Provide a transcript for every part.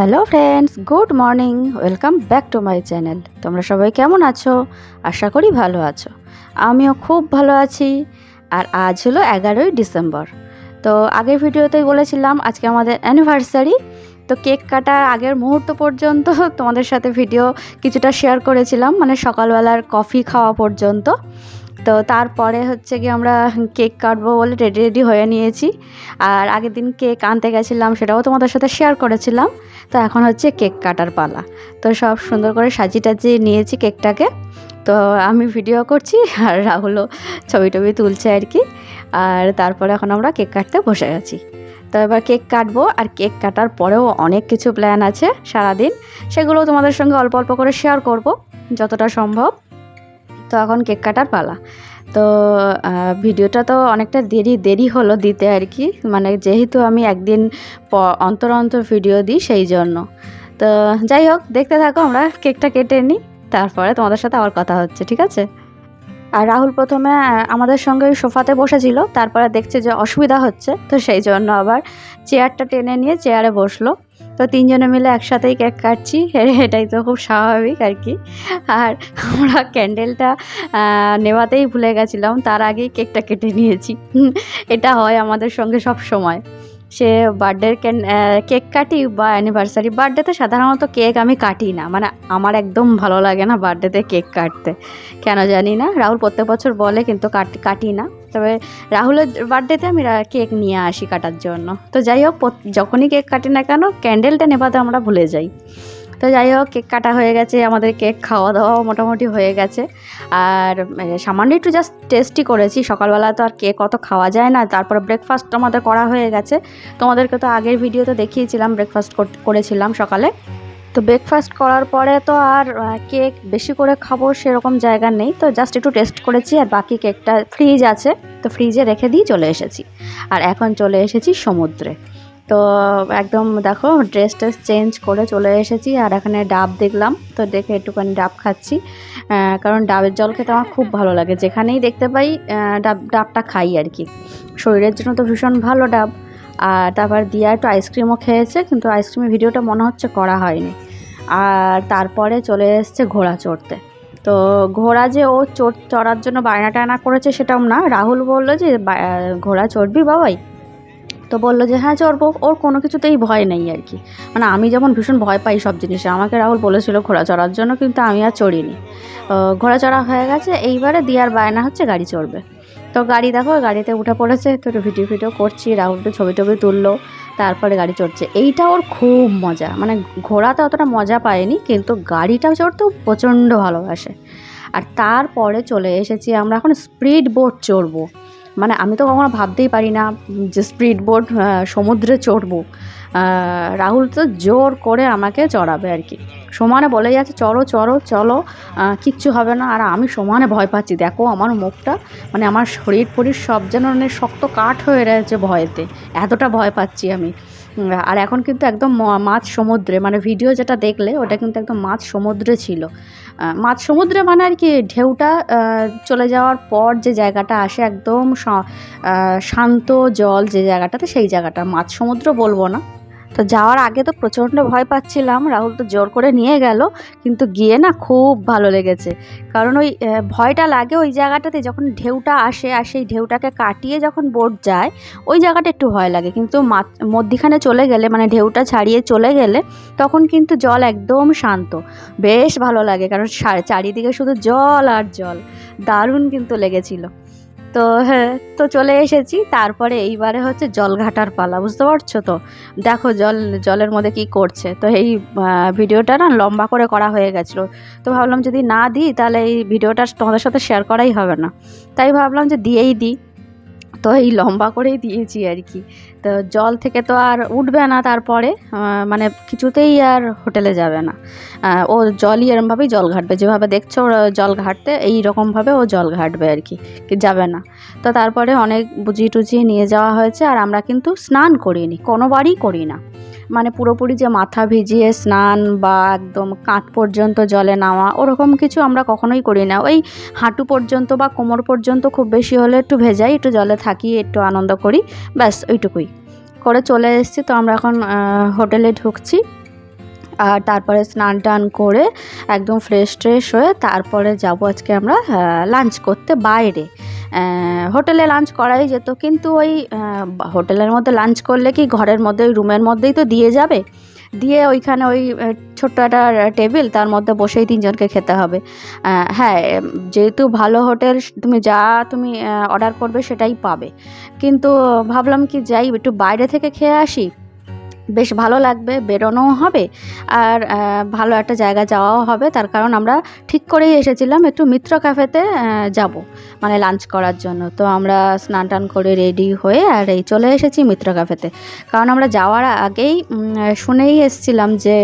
Hello friends good morning welcome back to my channel তোমরা সবাই কেমন আছো? আশা করি ভালো আছো। আমিও খুব ভালো আছি। আর আজ হলো এগারোই ডিসেম্বর। তো আগের ভিডিওতেই বলেছিলাম, আজকে আমাদের অ্যানিভার্সারি তো কেক কাটার আগের মুহূর্ত পর্যন্ত তোমাদের সাথে ভিডিও কিছুটা শেয়ার করেছিলাম। মানে সকালবেলার কফি খাওয়া পর্যন্ত। তো তারপরে হচ্ছে কি আমরা কেক কাটবো বলে রেডি রেডি হয়ে নিয়েছি। আর আগের দিন কেক আনতে গেছিলাম সেটাও তোমাদের সাথে শেয়ার করেছিলাম। তো এখন হচ্ছে কেক কাটার পালা। তো সব সুন্দর করে সাজিয়ে টাজিয়ে নিয়েছি কেকটাকে। তো আমি ভিডিও করছি আর রাহুলও ছবি টবি তুলছে আর কি। আর তারপরে এখন আমরা কেক কাটতে বসে গেছি তো এবার কেক কাটবো আর কেক কাটার পরেও অনেক কিছু প্ল্যান আছে সারাদিন। সেগুলো তোমাদের সঙ্গে অল্প অল্প করে শেয়ার করব, যতটা সম্ভব। তো এখন কেক কাটার পালা। তো ভিডিওটা তো অনেকটা দেরি দেরি হলো দিতে আর কি। মানে যেহেতু আমি একদিন অন্তর অন্তর ভিডিও দিই সেই জন্য। তো যাই হোক, দেখতে থাকো, আমরা কেকটা কেটে নিই তারপরে তোমাদের সাথে আবার কথা হচ্ছে, ঠিক আছে? আর রাহুল প্রথমে আমাদের সঙ্গে সোফাতে বসেছিল। তারপরে দেখছে যে অসুবিধা হচ্ছে, তো সেই জন্য আবার চেয়ারটা টেনে নিয়ে চেয়ারে বসল। তো তিনজনে মিলে একসাথেই কেক কাটছি। এটাই তো খুব স্বাভাবিক আর কি। আর আমরা ক্যান্ডেলটা নেওয়াতেই ভুলে গেছিলাম। তার আগেই কেকটা কেটে নিয়েছি। এটা হয় আমাদের সঙ্গে সব সময়। সে বার্থডের কেক কাটি বা অ্যানিভার্সারি বার্থডেতে সাধারণত কেক আমি কাটি না। মানে আমার একদম ভালো লাগে না বার্থডেতে কেক কাটতে। কেন জানি না, রাহুল প্রত্যেক বছর বলে কিন্তু কাটি না। তবে রাহুলের বার্থডেতে আমি কেক নিয়ে আসি কাটার জন্য। তো যাই হোক যখনই কেক কাটি না কেন ক্যান্ডেলটা নেভাতে আমরা ভুলে যাই। তো যাই হোক, কেক কাটা হয়ে গেছে, আমাদের কেক খাওয়া দাওয়াও মোটামুটি হয়ে গেছে। আর মানে সামান্য একটু জাস্ট টেস্টই করেছি, সকালবেলা তো আর কেক অত খাওয়া যায় না, তারপরে ব্রেকফাস্ট আমাদের করা হয়ে গেছে। তোমাদেরকে তো আগের ভিডিওতে দেখিয়েছিলাম ব্রেকফাস্ট করেছিলাম সকালে। তো ব্রেকফাস্ট করার পরে তো আর কেক বেশি করে খাব সেরকম জায়গা নেই, তো জাস্ট একটু টেস্ট করেছি, আর বাকি কেকটা ফ্রিজ আছে, তো ফ্রিজে রেখে দিয়ে চলে এসেছি। আর এখন চলে এসেছি সমুদ্রে। তো একদম দেখো ড্রেস ট্রেস চেঞ্জ করে চলে এসেছি আর এখানে ডাব দেখলাম। তো দেখে একটুখানি ডাব খাচ্ছি। কারণ ডাবের জল খেতে আমার খুব ভালো লাগে। যেখানেই দেখতে পাই ডাব, ডাবটা খাই আর কি। শরীরের জন্য তো ভীষণ ভালো ডাব। আর তারপর দিয়া একটু আইসক্রিমও খেয়েছে, কিন্তু আইসক্রিমের ভিডিওটা মনে হচ্ছে করা হয়নি। আর তারপরে চলে এসছে ঘোড়া চড়তে। তো ঘোড়া যে ও চড়, চড়ার জন্য বায়না টায়না করেছে সেটাও না। রাহুল বলল যে ঘোড়া চড়বি বাবাই? তো বলল যে হ্যাঁ চড়বো। ওর কোনো কিছুতেই ভয় নেই আর কি। মানে আমি যেমন ভীষণ ভয় পাই সব জিনিসে, আমাকে রাহুল বলেছিল ঘোড়া চড়ার জন্য, কিন্তু আমি আর চড়িনি। ঘোড়া চড়া হয়ে গেছে, এইবারে দিয়ার বায়না হচ্ছে গাড়ি চড়বে। তো গাড়ি দেখো, গাড়িতে উঠে পড়েছে, তো একটু ভিডিও ভিডিও করছি রাহুল একটু ছবি টবি তুললো, তারপরে গাড়ি চড়ছে। এইটা ওর খুব মজা মানে ঘোড়াতে অতটা মজা পায়নি, কিন্তু গাড়িটা চড়তেও প্রচণ্ড ভালোবাসে। আর তারপরে চলে এসেছি, আমরা এখন স্পিড বোট চড়বো। মানে আমি তো কখনো ভাবতেই পারি না যে স্পিড বোট সমুদ্রে চড়বো। রাহুল তো জোর করে আমাকে চড়াবে আর কি। সমানে বলে যাচ্ছে চলো চলো চলো কিচ্ছু হবে না। আর আমি সমানে ভয় পাচ্ছি। দেখো আমার মুখটা মানে আমার শরীর ফরীর সব যেন মানে শক্ত কাঠ হয়ে রয়েছে ভয়েতে। এতটা ভয় পাচ্ছি আমি। আর এখন কিন্তু একদম মাছ সমুদ্রে মানে ভিডিও যেটা দেখলে, ওটা কিন্তু একদম মাছ সমুদ্রে ছিল। মাছ সমুদ্রে মানে আর কি ঢেউটা চলে যাওয়ার পর যে জায়গাটা আসে একদম শান্ত জল যে জায়গাটাতে, সেই জায়গাটা। মাছ সমুদ্র বলব না। তো যাওয়ার আগে তো প্রচণ্ড ভয় পাচ্ছিলাম। রাহুল তো জোর করে নিয়ে গেল, কিন্তু গিয়ে না খুব ভালো লেগেছে। কারণ ওই ভয়টা লাগে ওই জায়গাটাতে যখন ঢেউটা আসে আর সেই ঢেউটাকে কাটিয়ে যখন বোট যায়, ওই জায়গাটা একটু ভয় লাগে। কিন্তু মধ্যিখানে চলে গেলে মানে ঢেউটা ছাড়িয়ে চলে গেলে তখন কিন্তু জল একদম শান্ত। বেশ ভালো লাগে, কারণ চারিদিকে শুধু জল আর জল। দারুণ কিন্তু লেগেছিল। তো হ্যাঁ তো চলে এসেছি। তারপরে এইবারে হচ্ছে জল ঘাটার পালা, বুঝতে পারছ তো? দেখো জল, জলের মধ্যে কি করছে। তো এই ভিডিওটা না লম্বা করে করা হয়ে গেছিল। তো ভাবলাম যদি না দিই, তাহলে এই ভিডিওটা তোমাদের সাথে শেয়ার করাই হবে না। তাই ভাবলাম যে দিয়েই দিই। তো এই লম্বা করেই দিয়েছি আর কি। তো জল থেকে তো আর উঠবে না তারপরে মানে কিছুতেই আর হোটেলে যাবে না। ও জলই এরমভাবেই জল ঘাটবে। যেভাবে দেখছ জল ঘাটতে এইরকমভাবে ও জল ঘাটবে আর কি কি যাবে না। তো তারপরে অনেক বুঝিয়ে টুজিয়ে নিয়ে যাওয়া হয়েছে, আর আমরা কিন্তু স্নান করিনি কোনোবারই করি না। মানে পুরোপুরি যে মাথা ভিজিয়ে স্নান বা একদম কাঁধ পর্যন্ত জলে নামা, ওরকম কিছু আমরা কখনোই করি না। ওই হাঁটু পর্যন্ত বা কোমর পর্যন্ত খুব বেশি হলে একটু ভেজাই, একটু জলে থাকি, একটু আনন্দ করি, ব্যাস ওইটুকুই। করে চলে এসেছি, তো আমরা এখন হোটেলে ঢুকছি। আর তারপরে স্নান টান করে একদম ফ্রেশ ট্রেশ হয়ে তারপরে যাব আজকে আমরা লাঞ্চ করতে বাইরে। হোটেলে লাঞ্চ করাই যেত। কিন্তু ওই হোটেলের মধ্যে লাঞ্চ করলে কি ঘরের মধ্যে, ওই রুমের মধ্যেই তো দিয়ে যাবে? দিয়ে ওইখানে ওই ছোট্ট একটা টেবিল তার মধ্যে বসেই তিনজনকে খেতে হবে। হ্যাঁ যেহেতু ভালো হোটেল, তুমি যা তুমি অর্ডার করবে সেটাই পাবে। কিন্তু ভাবলাম কি যাই, একটু বাইরে থেকে খেয়ে আসি। বেশ ভালো লাগবে, বেরোনোও হবে। আর ভালো একটা জায়গা যাওয়াও হবে। তার কারণ আমরা ঠিক করেই এসেছিলাম, একটু মিত্র ক্যাফেতে যাব। মানে লাঞ্চ করার জন্য। তো আমরা স্নান টান করে রেডি হয়ে আর এই চলে এসেছি মিত্র ক্যাফেতে কারণ আমরা যাওয়ার আগেই শুনেই এসেছিলাম যে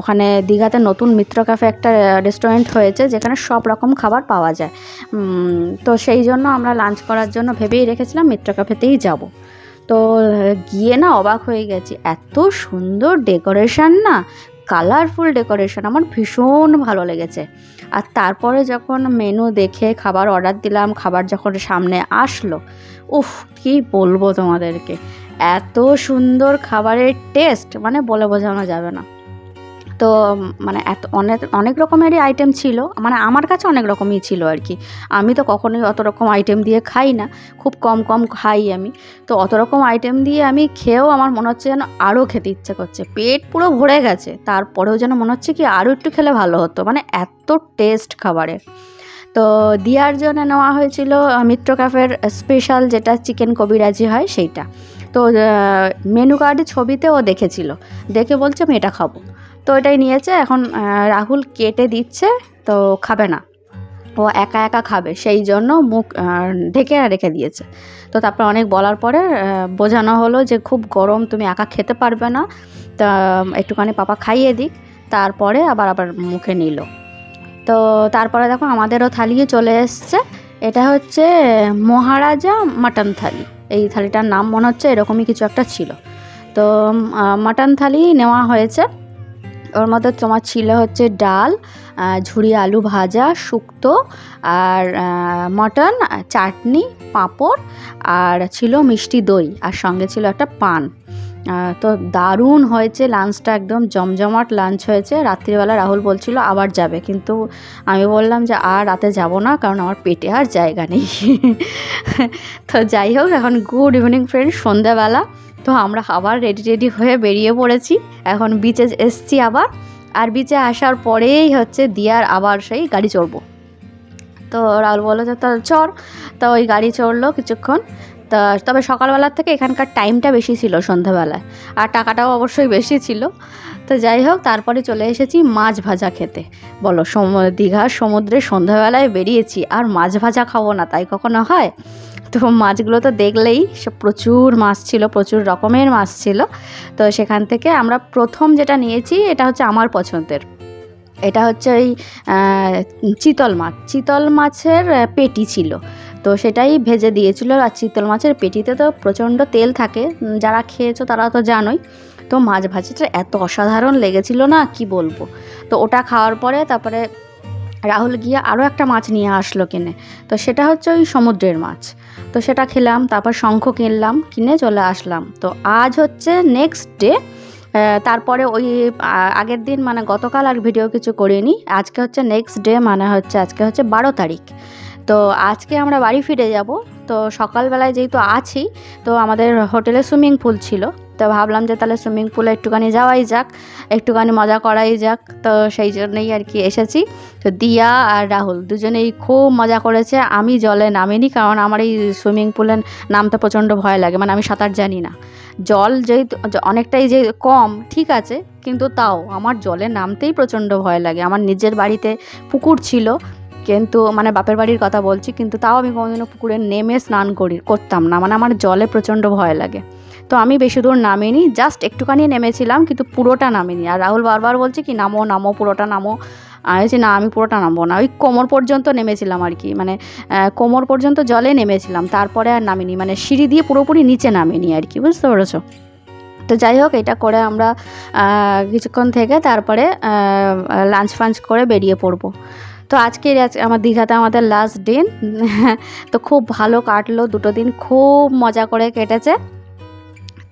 ওখানে দীঘাতে নতুন মিত্র ক্যাফে একটা রেস্টুরেন্ট হয়েছে যেখানে সব রকম খাবার পাওয়া যায়। তো সেই জন্য আমরা লাঞ্চ করার জন্য ভেবেই রেখেছিলাম মিত্র ক্যাফেতেই যাব। তো গিয়ে না অবাক হয়ে গেছি। এত সুন্দর ডেকোরেশন না! কালারফুল ডেকোরেশন আমার ভীষণ ভালো লেগেছে। আর তারপরে যখন মেনু দেখে খাবার অর্ডার দিলাম, খাবার যখন সামনে আসলো, উফ, কি বলব তোমাদেরকে? এত সুন্দর খাবারের টেস্ট মানে বলে বোঝানো যাবে না। তো মানে এত অনেক অনেক রকমেরই আইটেম ছিল। মানে আমার কাছে অনেক রকমই ছিল আর কি। আমি তো কখনোই অত রকম আইটেম দিয়ে খাই না। খুব কম কম খাই আমি। তো অত রকম আইটেম দিয়ে আমি খেয়েও আমার মনে হচ্ছে যেন আরও খেতে ইচ্ছে করছে। পেট পুরো ভরে গেছে। তারপরেও যেন মনে হচ্ছে কি আরও একটু খেলে ভালো হতো। মানে এত টেস্ট খাবারের তো দিয়ার জন্য নেওয়া হয়েছিল মিত্র ক্যাফের স্পেশাল যেটা চিকেন কবিরাজি হয় সেইটা। তো মেনু কার্ডে ছবিতে ও দেখেছিল। দেখে বলছে, আমি এটা খাব। তো এটাই নিয়েছে। এখন রাহুল কেটে দিচ্ছে, তো খাবে না। ও একা একা খাবে, সেই জন্য মুখ ঢেকে রেখে দিয়েছে। তো তারপর অনেক বলার পরে বোঝানো হলো যে খুব গরম, তুমি একা খেতে পারবে না। তা, একটুখানি পাপা খাইয়ে দিক, তারপরে আবার আবার মুখে নিল। তো তারপরে দেখো আমাদেরও থালিয়ে চলে এসছে। এটা হচ্ছে মহারাজা মাটন থালি। এই থালিটার নাম মনে হচ্ছে এরকমই কিছু একটা ছিল। তো মাটন থালি নেওয়া হয়েছে। ওর মধ্যে তোমার ছিল হচ্ছে ডাল ঝুরি আলু ভাজা, শুক্তো আর মটন, চাটনি, পাঁপড় আর ছিল মিষ্টি দই আর সঙ্গে ছিল একটা পান। তো দারুণ হয়েছে লাঞ্চটা একদম, জমজমাট লাঞ্চ হয়েছে। রাত্রিবেলা রাহুল বলছিল আবার যাবে, কিন্তু আমি বললাম যে আর রাতে যাব না কারণ আমার পেটে আর জায়গা নেই। তো যাই হোক, এখন গুড ইভিনিং ফ্রেন্ড সন্ধ্যাবেলা। তো আমরা আবার রেডি রেডি হয়ে বেরিয়ে পড়েছি। এখন বিচে এসছি আবার। আর বিচে আসার পরেই হচ্ছে দিয়ার আবার সেই গাড়ি চড়বো। তো রাহুল বলল যে তাহলে চড়। তো ওই গাড়ি চড়লো কিছুক্ষণ। তা তবে সকালবেলার থেকে এখানকার টাইমটা বেশি ছিল সন্ধ্যাবেলায়। আর টাকাটাও অবশ্যই বেশি ছিল। তো যাই হোক, তারপরে চলে এসেছি মাছ ভাজা খেতে। বলো, সম, দীঘার সমুদ্রে সন্ধ্যাবেলায় বেরিয়েছি। আর মাছ ভাজা খাব না, তাই কখনো হয়? তো মাছগুলো তো দেখলেই সব প্রচুর মাছ ছিল, প্রচুর রকমের মাছ ছিল। তো সেখান থেকে আমরা প্রথম যেটা নিয়েছি এটা হচ্ছে আমার পছন্দের। এটা হচ্ছে ওই চিতল মাছ। চিতল মাছের পেটি ছিল। তো সেটাই ভেজে দিয়েছিল আর চিতল মাছের পেটিতে তো প্রচণ্ড তেল থাকে। যারা খেয়েছো তারা তো জানোই। তো মাছ ভাজিটা এত অসাধারণ লেগেছিল না, কি বলব? তো ওটা খাওয়ার পরে তারপরে রাহুল গিয়ে আরও একটা মাছ নিয়ে আসলো কিনে। তো সেটা হচ্ছে ওই সমুদ্রের মাছ। তো সেটা খেলাম, তারপর শঙ্খ কিনলাম, কিনে চলে আসলাম। তো আজ হচ্ছে নেক্সট ডে তারপরে ওই আগের দিন মানে গতকাল আর ভিডিও কিছু করিনি। আজকে হচ্ছে নেক্সট ডে মানে হচ্ছে আজকে হচ্ছে বারো তারিখ। তো আজকে আমরা বাড়ি ফিরে যাব। তো সকালবেলায় যেহেতু আছি, তো আমাদের হোটেলে সুইমিং পুল ছিল। তো ভাবলাম যে তাহলে সুইমিং পুলে একটুখানি যাওয়াই যাক, একটুখানি মজা করাই যাক। তো সেই জন্যই আর কি এসেছি। তো দিয়া আর রাহুল দুজনেই খুব মজা করেছে। আমি জলে নামিনি কারণ আমার এই সুইমিং পুলে নামতে প্রচণ্ড ভয় লাগে। মানে আমি সাঁতার জানি না। জল যেহেতু অনেকটাই যে কম, ঠিক আছে, কিন্তু তাও আমার জলে নামতেই প্রচণ্ড ভয় লাগে। আমার নিজের বাড়িতে পুকুর ছিল, কিন্তু মানে বাপের বাড়ির কথা বলছি, কিন্তু তাও আমি কোনোদিনও পুকুরে নেমে স্নান করি, করতাম না। মানে আমার জলে প্রচণ্ড ভয় লাগে। তো আমি বেশি দূর নামিনি জাস্ট একটুখানি নেমেছিলাম, কিন্তু পুরোটা নামিনি। আর রাহুল বারবার বলছে কি, নামো নামো, পুরোটা নামো। আমি বলছি, না, আমি পুরোটা নামবো না। ওই কোমর পর্যন্ত নেমেছিলাম আর কি মানে কোমর পর্যন্ত জলে নেমেছিলাম, তারপরে আর নামিনি মানে সিঁড়ি দিয়ে পুরোপুরি নিচে নামিনি আর কি, বুঝতে পেরেছ? তো যাই হোক, এটা করে আমরা কিছুক্ষণ থেকে তারপরে লাঞ্চ ফাঞ্চ করে বেরিয়ে পড়ব। তো আজকের আজ- আমার দীঘাতে আমাদের লাস্ট দিন। তো খুব ভালো কাটলো, দুটো দিন খুব মজা করে কেটেছে।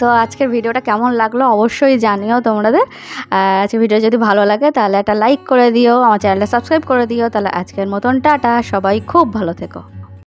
তো আজকের ভিডিওটা কেমন লাগল অবশ্যই জানিও তোমাদের। আজকে ভিডিও যদি ভালো লাগে তাহলে একটা লাইক করে দিও, আমার চ্যানেলটা সাবস্ক্রাইব করে দিও। তাহলে আজকের মতন টাটা, সবাই খুব ভালো থেকো।